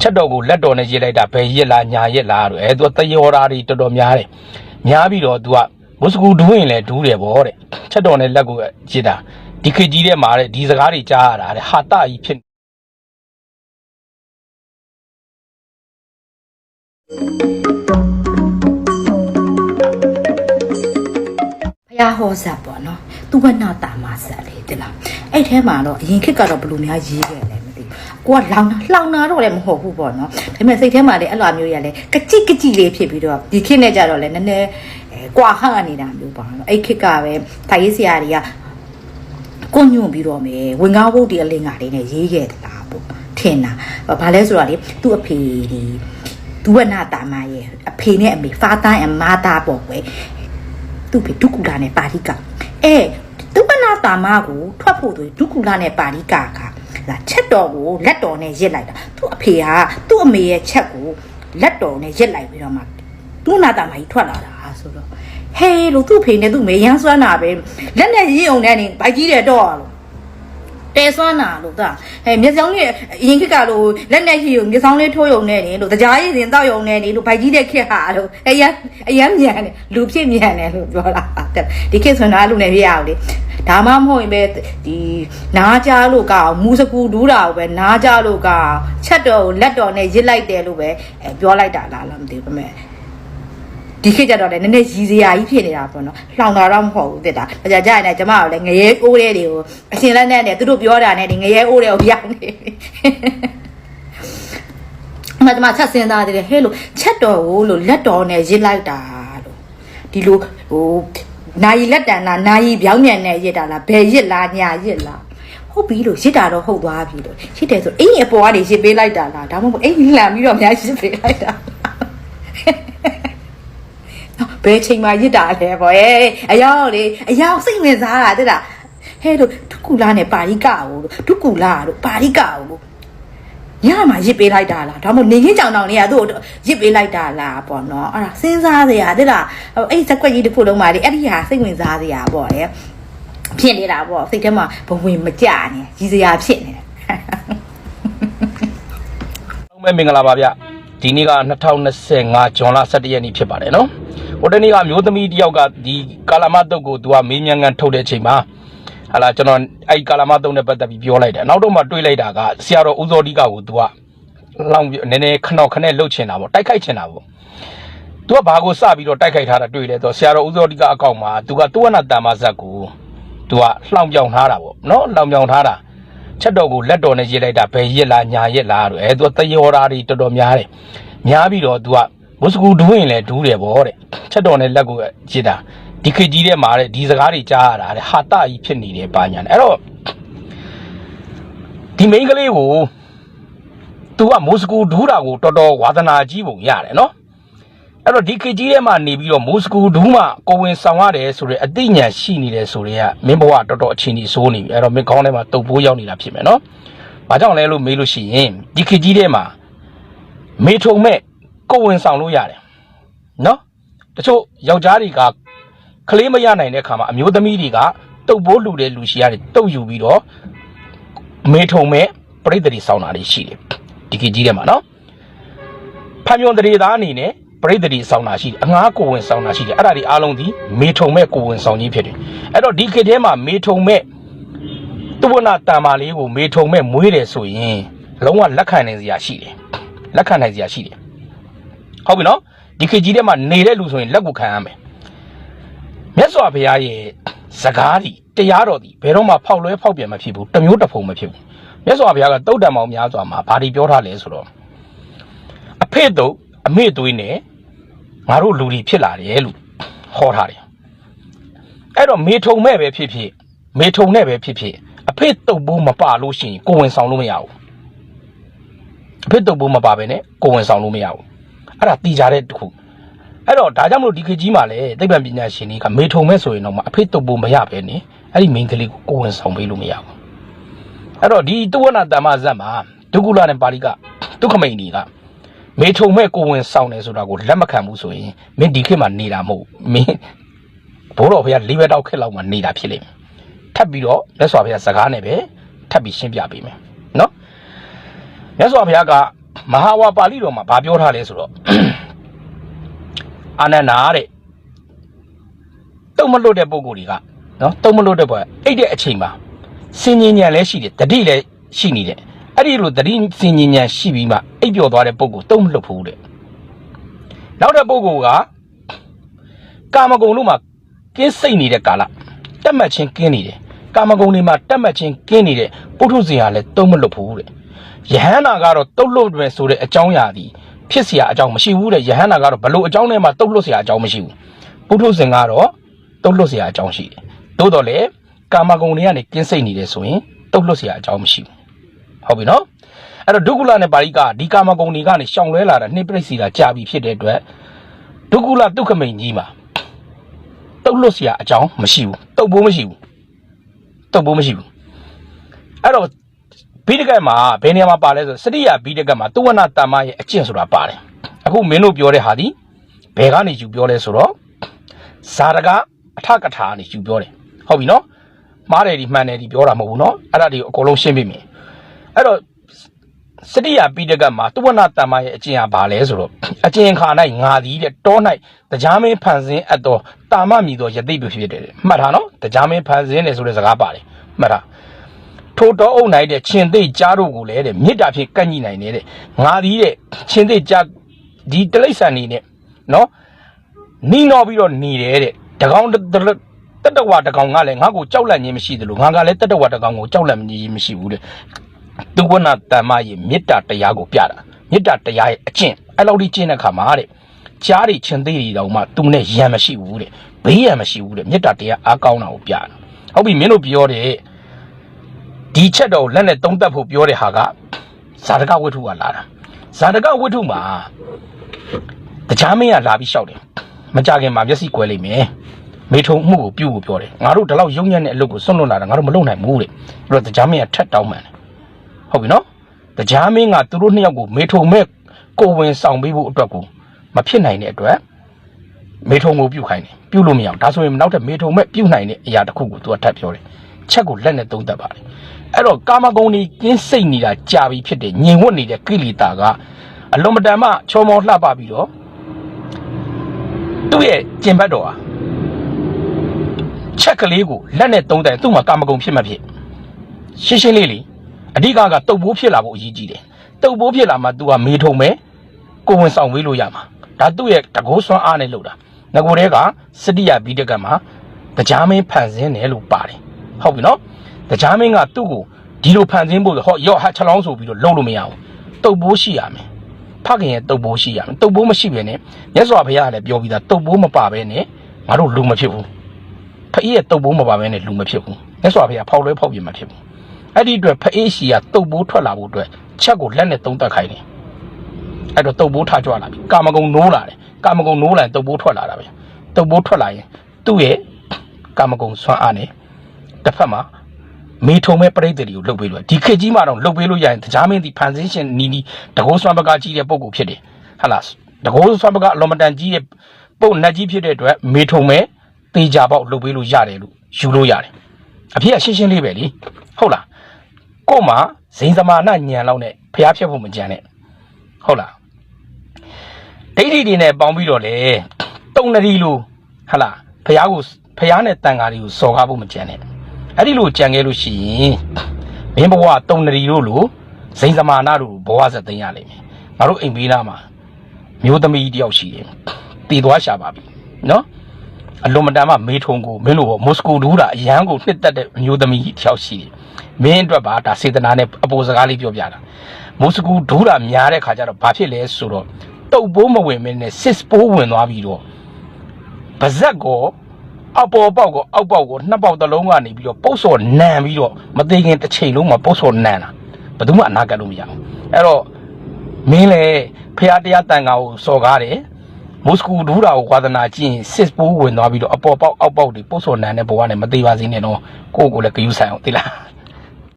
ချက်တော်ကိုလက်တော်နဲ့ရေးလိုက်တာဘယ်ရက်လားညာရက်လားတို့အဲသူကတယောဓာတွေတော်တော်များတယ်များပြီးတော့သူကမုစကူဒူးရင်လည်းဒူးတယ်ဗောတဲ့ချက်တော်နဲ့လက်ကိုရေးတာဒီခေတ်ကြီးထဲမှာတဲ့ဒီစကားတွေကြားရတာတဲ့ဟာတကြီးဖြစ်ဘုရားဟောဇတ်ပေါ့နော်သူဝနာတာမဇတ်လေတဲ့လားအဲ့ထဲမှာတော့အရင်ခေတ်ကတော့ဘယ်လိုများရေးခဲ့လဲမသိဘူး ကိုကလောင်တာလောင်တာတော့လည်းမဟုတ်ဘူးပေါ့နော်ဒါပေမဲ့စိတ်ထဲမှာလည်းအဲ့လိုမျိုးရလဲကကြိကကြိလေးဖြစ်ပြီးတော့ဒီခေတ်နဲ့ကြတော့လည်းနည်းနည်းအဲကွာဟန့်နေတာမျိုးပေါ့နော်အဲ့ခေတ်ကပဲထိုင်ရေးဆရာတွေကကိုညွန့်ပြီးတော့မယ်ဝင်ကားဘုတ်ဒီအလင်းကလေးနဲ့ရေးခဲ့တယ်လားပေါ့ထင်တာဘာလဲဆိုတော့လေသူ့အဖေဒီသူဝနာတာမရဲ့အဖေနဲ့အမေ father and mother ပေါ့ကွယ်သူ့ဖေဒုက္ကူလာနဲ့ပါဠိကအဲဒုက္ခနာတာမကိုထွက်ဖို့ဆိုရင်ဒုက္ကူလာနဲ့ပါဠိကက လာချက်တော်ကိုလက်တော်နဲ့ရစ်လိုက်တာသူ့အဖေကသူ့အမေရဲ့ချက်ကိုလက်တော်နဲ့ရစ်လိုက်ပြီးတော့မှဒုနာတာမကြီးထွက်လာတာဆိုတော့ဟေးလို့သူ့ဖေနဲ့သူ့မေရမ်းစွမ်းတာပဲလက်နဲ့ရစ်အောင်နဲ့နေဘိုက်ကြီးတယ်တော့လို့ တဲစွမ်းတာလို့ဒါအဲမျက်စောင်းလေးအရင်ခက်ကလို့လက်နဲ့ရှိုံမျက်စောင်းလေးထိုးယုံနေနေလို့တရားရည်စဉ်တောက်ယုံနေနေလို့ဘိုက်ကြီးတဲ့ခက်ဟာလို့အရန်အရန်မြန်တယ်လူဖြစ်မြန်တယ်လို့ပြောတာဒီခက်ဆိုရင်တော့လူနဲ့ပြရအောင်လေဒါမှမဟုတ်ရင်ပဲဒီနားကြလို့ကအောင်မူစကူဒူးတာကိုပဲနားကြလို့ကအောင်ချက်တော်ကိုလက်တော်နဲ့ရစ်လိုက်တယ်လို့ပဲအဲပြောလိုက်တာလားလားမသိဘူးဒါပေမဲ့ ဒီခေတ်ကျတော့လည်းနည်းနည်းရည်စရာကြီးဖြစ်နေတာပေါ့နော်လှောင်တာတော့မဟုတ်ဘူးတက်တာဒါကြကြရင်လည်းကျမကလည်းငရဲအိုးတဲ့တွေကိုအရှင်လက်နဲ့နဲ့သူတို့ပြောတာနဲ့ဒီငရဲအိုးတဲ့ကိုပြောင်းနေအမကျမချက်စင်းသားသေးတယ်ဟဲ့လို့ချက်တော်ကိုလို့လက်တော်နဲ့ရစ်လိုက်တာလို့ဒီလိုဟိုနာယီလက်တန်လားနာယီပြောင်းမြန်နဲ့ရစ်တာလားဘယ်ရစ်လားညာရစ်လားဟုတ်ပြီလို့ရစ်တာတော့ဟုတ်သွားပြီလို့ရစ်တယ်ဆိုအင်းအပေါ်ကနေရစ်ပေးလိုက်တာလားဒါမှမဟုတ်အင်းလှန်ပြီးတော့များရစ်ပေးလိုက်တာ ဘယ်ချိန်မှရစ်တာလဲဗောဟဲ့အရောက်လေအရောက်စိတ်ဝင်စားတာတဲ့လားဟဲ့တို့ဒုက္ကူလာနဲ့ပါရိကကိုလို့ဒုက္ကူလာတို့ပါရိကကိုလို့ညမှာရစ်ပေးလိုက်တာလားဒါမှမဟုတ်နေခင်းကြောင်တောင်လေးကသူ့ကိုရစ်ပေးလိုက်တာလားပေါ့နော်အဲ့ဒါစဉ်းစားစရာတဲ့လားအဲ့ဇက်ကွက်ကြီးတစ်ခုလုံးမှာလေအဲ့ဒီဟာစိတ်ဝင်စားစရာပေါ့လေဖြစ်နေတာပေါ့စိတ်ထဲမှာဘဝင်မကြနဲ့ရည်စရာဖြစ်နေတယ်လုံးမဲ့မင်္ဂလာပါဗျ ဒီနေ့က2025ဇွန်လ17ရက်နေ့ဖြစ်ပါတယ်နော်ဟိုတနေ့ကမျိုးသမီးတယောက်ကဒီကာလာမတုတ်ကိုသူကမေးမြန်းကန်ထုတ်တဲ့အချိန်မှာဟာလာကျွန်တော်အဲ့ဒီကာလာမတုတ်နဲ့ပတ်သက်ပြီးပြောလိုက်တယ်နောက်တော့မှတွေးလိုက်တာကဆရာတော်ဦးဇော်ဒီကကိုသူကလောင်ပြီးနည်းနည်းခနောက်ခနဲ့လှုပ်ချင်တာပေါ့တိုက်ခိုက်ချင်တာပေါ့သူကဘာကိုစပြီးတော့တိုက်ခိုက်ထားတာတွေ့လဲဆိုဆရာတော်ဦးဇော်ဒီကအကောင့်မှာသူကသူဝနာတမ္မာဇက်ကိုသူကလှောင်ပြောင်ထားတာပေါ့နော်လှောင်ပြောင်ထားတာ ချက်တော်ကိုလက်တော်နဲ့ရေးလိုက်တာဘယ်ရက်လားညာရက်လားတို့အဲသူကတယောဓာတွေတော်တော်များတယ်များပြီးတော့သူကမုစကူဒူးရင်လည်းဒူးတယ်ဗောတဲ့ချက်တော်နဲ့လက်ကိုရေးတာဒီခေတ်ကြီးထဲမှာတဲ့ဒီစကားတွေကြားရတာတဲ့ဟာတကြီးဖြစ်နေတယ်ပါညာတယ်အဲ့တော့ဒီမိန်းကလေးကိုသူကမုစကူဒူးတာကိုတော်တော်ဝါသနာကြီးပုံရတယ်နော် အဲ့တော့ဒီခေတ်ကြီးထဲမှာနေပြီးတော့မိုးစကူဒူးမှကိုဝင်ဆောင်ရတယ်ဆိုတော့အသိဉာဏ်ရှိနေတယ်ဆိုတော့မင်းဘဝတော်တော်အချင်းကြီးစိုးနေပြီအဲ့တော့မင်းကောင်းထဲမှာတုပ်ပိုးရောက်နေတာဖြစ်မယ်နော်။ဘာကြောင့်လဲလို့မေးလို့ရှိရင်ဒီခေတ်ကြီးထဲမှာမေထုံမဲ့ကိုဝင်ဆောင်လို့ရတယ်နော်။တချို့ယောက်ျားတွေကကလေးမရနိုင်တဲ့ခါမှာအမျိုးသမီးတွေကတုပ်ပိုးလူတဲ့လူရှိရတယ်တုပ်ယူပြီးတော့မေထုံမဲ့ပြိတ္တိဆောင်တာတွေရှိတယ်ဒီခေတ်ကြီးထဲမှာနော်။ဖမ်းမြုံတရေသားအနေနဲ့ ပရိသတ်တွေစောင်းတာရှိတယ်အငားကိုဝင်စောင်းတာရှိတယ်အဲ့ဒါဒီအားလုံးဒီမေထုံမဲ့ကိုဝင်စောင်းကြီးဖြစ်တယ်အဲ့တော့ဒီခေတ်ထဲမှာမေထုံမဲ့သူဝနာတံမာလေးကိုမေထုံမဲ့မွေးတယ်ဆိုရင်လုံးဝလက်ခံနိုင်စရာရှိတယ်လက်ခံနိုင်စရာရှိတယ်ဟုတ်ပြီနော်ဒီခေတ်ကြီးထဲမှာနေတဲ့လူဆိုရင်လက်ကိုခံရမယ်မြတ်စွာဘုရားရဲ့စကားဒီတရားတော်ဒီဘယ်တော့မှဖောက်လွဲဖောက်ပြန်မဖြစ်ဘူးတစ်မျိုးတစ်ဖုံမဖြစ်ဘူးမြတ်စွာဘုရားကတုတ်တံမောင်များစွာမှာဘာဒီပြောထားလဲဆိုတော့အဖေတို့အမေသွေးနဲ့ ငါတို့လူတွေဖြစ်လာတယ်လို့ဟောထားတယ်အဲ့တော့မေထုံမဲ့ပဲဖြစ်ဖြစ်မေထုံနဲ့ပဲဖြစ်ဖြစ်အဖေတုတ်ဘူးမပါလို့ရှိရင်ကိုဝင်ဆောင်လို့မရဘူးအဖေတုတ်ဘူးမပါပဲနဲ့ကိုဝင်ဆောင်လို့မရဘူးအဲ့ဒါတီကြတဲ့တစ်ခုအဲ့တော့ဒါကြောင့်မလို့ဒီခေတ်ကြီးမှာလည်းသိပ္ပံပညာရှင်တွေကမေထုံမဲ့ဆိုရင်တော့မအဖေတုတ်ဘူးမရပဲနဲ့အဲ့ဒီမိန်းကလေးကိုကိုဝင်ဆောင်ပေးလို့မရဘူးအဲ့တော့ဒီတုဝနာတမ္မဇတ်မှာဒုက္ကုလနဲ့ပါဠိကဒုက္ခမိန်တွေက မေထုံမဲ့ကိုဝင်ဆောင်တယ်ဆိုတာကိုလက်မခံဘူးဆိုရင်မင်းဒီခေတ်မှာနေတာမဟုတ်ဘူးမင်းဘိုးတော်ဖေကလေးဘက်တောက်ခက်လောက်မှနေတာဖြစ်လိမ့်မယ်ထပ်ပြီးတော့မြတ်စွာဘုရားစကားနဲ့ပဲထပ်ပြီးရှင်းပြပေးမယ်နော်မြတ်စွာဘုရားကမဟာဝါပါဠိတော်မှာဗာပြောထားလဲဆိုတော့အာနန္ဒာတဲ့တုံမလွတ်တဲ့ပုံကိုယ်တွေကနော်တုံမလွတ်တဲ့ပုံအဲ့တဲ့အချိန်မှာစင်ញင်ညံလည်းရှိတယ်တတိလည်းရှိနေတယ် အဲ့ဒီလိုတတိစင်ញင်ညံရှိပြီးမှအိပ်ပျော်သွားတဲ့ပုံကိုတုံမလွတ်ဘူးတဲ့နောက်တဲ့ပုံကိုကကာမဂုဏ်တို့မှာကင်းစိတ်နေတဲ့ကာလတက်မှတ်ချင်းကင်းနေတယ်ကာမဂုဏ်တွေမှာတက်မှတ်ချင်းကင်းနေတဲ့ပုထုဇဉ်ဟာလည်းတုံမလွတ်ဘူးတဲ့ ယဟန္တာကတော့တုတ်လွတ်တယ်ဆိုတဲ့အကြောင်းအရာဒီဖြစ်เสียအကြောင်းမရှိဘူးတဲ့ယဟန္တာကတော့ဘလို့အကြောင်းနဲ့မှတုတ်လွတ်เสียအကြောင်းမရှိဘူးပုထုဇဉ်ကတော့တုတ်လွတ်เสียအကြောင်းရှိတယ်သို့တော်လေကာမဂုဏ်တွေကနေကင်းစိတ်နေတယ်ဆိုရင်တုတ်လွတ်เสียအကြောင်းမရှိဘူး ဟုတ်ပြီနော်အဲ့တော့ဒုက္ခလနဲ့ပါဠိကဒီကာမဂုဏ်တွေကနေရှောင်လွဲလာတာနှိပရိစီတာကြာပြီဖြစ်တဲ့အတွက်ဒုက္ခလဒုက္ခမိန်ကြီးမှာတုတ်လွတ်စရာအကြောင်းမရှိဘူးတုတ်ဖို့မရှိဘူးတုတ်ဖို့မရှိဘူးအဲ့တော့ဘိဒကတ်မှာဘယ်နေရာမှာပါလဲဆိုစရိယာဘိဒကတ်မှာတုဝနာတမ္မရဲ့အကျင့်ဆိုတာပါတယ်အခုမင်းတို့ပြောတဲ့ဟာဒီဘယ်ကနေယူပြောလဲဆိုတော့ဇာတကအထကထာကနေယူပြောတယ်ဟုတ်ပြီနော်မားတယ်ဒီမှန်တယ်ဒီပြောတာမဟုတ်ဘူးနော်အဲ့ဒါဒီအကုန်လုံးရှင်းပြမယ် အဲ့တော့စရိယာဘိဒကတ်မှာတုဝနာတမ္မရဲ့အကျင့်ဟာဘာလဲဆိုတော့အကျင့်ခါ၌ငါသည်တဲ့တော၌တရားမင်းဖန်ဆင်းအပ်သောတာမမြည်သောယသိပြုဖြစ်တယ်တဲ့မှတ်ထားနော်တရားမင်းဖန်ဆင်းတယ်ဆိုတဲ့စကားပါတယ်မှတ်ထားထိုတော်အုပ်နိုင်တဲ့ရှင်သိကြားတို့ကိုလည်းတဲ့မေတ္တာဖြင့်ကန့်ညိနိုင်တယ်တဲ့ငါသည်တဲ့ရှင်သိကြားဒီတိလိษံနေနဲ့နော်နီးနော်ပြီးတော့နေတယ်တဲ့တကောင်တတတဝတကောင်ကလည်းငါ့ကိုကြောက်လန့်ခြင်းမရှိသလိုငါကလည်းတတဝတကောင်ကိုကြောက်လန့်ခြင်းမရှိဘူးတဲ့ သူဝနာတမ္မရဲ့မေတ္တာတရားကိုပြတာမေတ္တာတရားရဲ့အကျင့်အဲ့လောက်ဒီကျင့်တဲ့ခါမှာတဲ့ကြားတွေရှင်သိတွေတောင်မှသူနဲ့ရံမရှိဘူးတဲ့ဘေးရံမရှိဘူးတဲ့မေတ္တာတရားအားကောင်းတာကိုပြတာဟုတ်ပြီမင်းတို့ပြောတဲ့ဒီချက်တော့လက်နဲ့သုံးသက်ဖို့ပြောတဲ့ဟာကဇာတကဝိထုကလာတာဇာတကဝိထုမှာတရားမင်းကလာပြီးလျှောက်တယ်မကြခင်မှာမျက်စိကွဲလိမ့်မယ်မေထုံမှုကိုပြုတ်ကိုပြောတယ်ငါတို့ဒီလောက်ရုံညံ့တဲ့အလုပ်ကိုစွန့်လွတ်လာတာငါတို့မလုပ်နိုင်ဘူးတဲ့အဲ့တော့တရားမင်းကထက်တောင်းမှန်တယ် ဟုတ်ပြီနော်တရားမင်းကသူတို့နှစ်ယောက်ကိုမေထုံမဲ့ကိုဝင်ဆောင်ပေးဖို့အတွက်ကိုမဖြစ်နိုင်တဲ့အတွက်မေထုံကိုပြုတ်ခိုင်းတယ်ပြုတ်လို့မရအောင်ဒါဆိုရင်နောက်ထပ်မေထုံမဲ့ပြုတ်နိုင်တဲ့အရာတစ်ခုကိုသူကထပ်ပြောတယ်ချက်ကိုလက်နဲ့သုံးသက်ပါတယ်အဲ့တော့ကာမဂုဏ်ကြီးကင်းစိတ်နေတာကြာပြီဖြစ်တယ်ညင်ဝတ်နေတဲ့ကိလေသာကအလွန်မတန်မှချောမောလှပပြီးတော့သူ့ရဲ့ကျင်ဘတ်တော်ဟာချက်ကလေးကိုလက်နဲ့သုံးတယ်သူ့မှာကာမဂုဏ်ဖြစ်မှဖြစ်ရှင်းရှင်းလေးလေ အဓိကကတုပ်ဘိုးဖြစ်လာဖို့အရေးကြီးတယ်တုပ်ဘိုးဖြစ်လာမှ तू ကမေထုံမဲကိုဝင်ဆောင်ဝေးလို့ရမှာဒါသူ့ရဲ့တကိုးစွမ်းအားနဲ့လုပ်တာငကိုတဲကစတိယဘိဒကမှာတရားမင်းဖန်ဆင်းတယ်လို့ပါတယ်ဟုတ်ပြီနော်တရားမင်းကသူ့ကိုဒီလိုဖန်ဆင်းဖို့ဆိုဟောရော့ဟာချက်လောင်းဆိုပြီးတော့လုံးလို့မရဘူးတုပ်ဘိုးရှိရမယ်ဖခင်ရဲ့တုပ်ဘိုးရှိရမယ်တုပ်ဘိုးမရှိဘဲနဲ့မြတ်စွာဘုရားကလည်းပြောပြီးသားတုပ်ဘိုးမပါဘဲနဲ့ငါတို့လူမဖြစ်ဘူးဖအေးရဲ့တုပ်ဘိုးမပါဘဲနဲ့လူမဖြစ်ဘူးမြတ်စွာဘုရားဖောက်လွဲဖောက်ပြမဖြစ်ဘူး အဲ့ဒီအတွက်ဖအေးရှိကတုပ်ဘိုးထွက်လာဖို့အတွက်ချက်ကိုလက်နဲ့သုံးတက်ခိုင်းတယ်အဲ့တော့တုပ်ဘိုးထကြွလာပြီကာမဂုဏ်နိုးလာတယ်ကာမဂုဏ်နိုးလာရင်တုပ်ဘိုးထွက်လာတာပဲတုပ်ဘိုးထွက်လာရင်သူ့ရဲ့ကာမဂုဏ်ဆွမ်းအားနဲ့တစ်ဖက်မှာမေထုံမဲ့ပြိတ္တိတွေကိုလှုပ်ပေးလို့ဒီခေတ်ကြီးမှာတော့လှုပ်ပေးလို့ရရင်တရားမင်းဒီဖန်ဆင်းရှင်နီနီတကောဆွမ်းပကကြီးတဲ့ပုံကိုဖြစ်တယ်ဟာလားတကောဆွမ်းပကအလွန်မတန်ကြီးတဲ့ပုံနတ်ကြီးဖြစ်တဲ့အတွက်မေထုံမဲ့တေချာပေါက်လှုပ်ပေးလို့ရတယ်လို့ယူလို့ရတယ်အဖေကရှင်းရှင်းလေးပဲလीဟုတ်လား ကို့မှာဇိန်သမာနညံလောက်နဲ့ဖျားဖြတ်ဖို့မကြံနဲ့ဟုတ်လားဒိဋ္ဌိတွေနဲ့ပေါင်းပြီးတော့လေတုံနရီလိုဟာလားဖျားကိုဖျားနဲ့တန်ဃာတွေကိုစော်ကားဖို့မကြံနဲ့အဲ့ဒီလိုကြံခဲ့လို့ရှိရင်မင်းဘဝတုံနရီတို့လိုဇိန်သမာနာတို့ဘဝဆက်သိမ်းရလိမ့်မယ်ငါတို့အိမ်ဘေးနားမှာမျိုးသမီးတယောက်ရှိတယ်တည်သွားရှာပါပြီနော် အလွန်မတန်မှမေထုံကိုမင်းတို့မော်စကိုဒူးတာအရန်ကိုနှစ်သက်တဲ့မျိုးသမီးတယောက်ရှိတယ်မင်းအတွက်ပါဒါစေတနာနဲ့အပေါ်စကားလေးပြောပြတာမော်စကိုဒူးတာများတဲ့ခါကျတော့ဘာဖြစ်လဲဆိုတော့တုပ်ပိုးမဝင်မင်းနဲ့စစ်ပိုးဝင်သွားပြီးတော့ပါဇက်ကိုအပေါ်ပေါက်ကိုအောက်ပေါက်ကိုနှစ်ပေါက်တစ်လုံးကနေပြီးတော့ပုတ်စော်နံပြီးတော့မသေးခင်တစ်ချိန်လုံးမှာပုတ်စော်နံတာဘယ်သူမှအနာကတ်လို့မရဘူးအဲ့တော့မင်းလေဖះတရားတန်ခါကိုစော်ကားတယ် မိုးစကူဒူးတာကိုဝါသနာကျင့်စစ်ပိုးဝင်သွားပြီးတော့အပေါ်ပေါက်အောက်ပေါက်တွေပုတ်စော်နံတဲ့ဘဝနဲ့မသေးပါစေနဲ့တော့ကိုယ့်ကိုယ်လည်းဂယုဆိုင်အောင်သိလား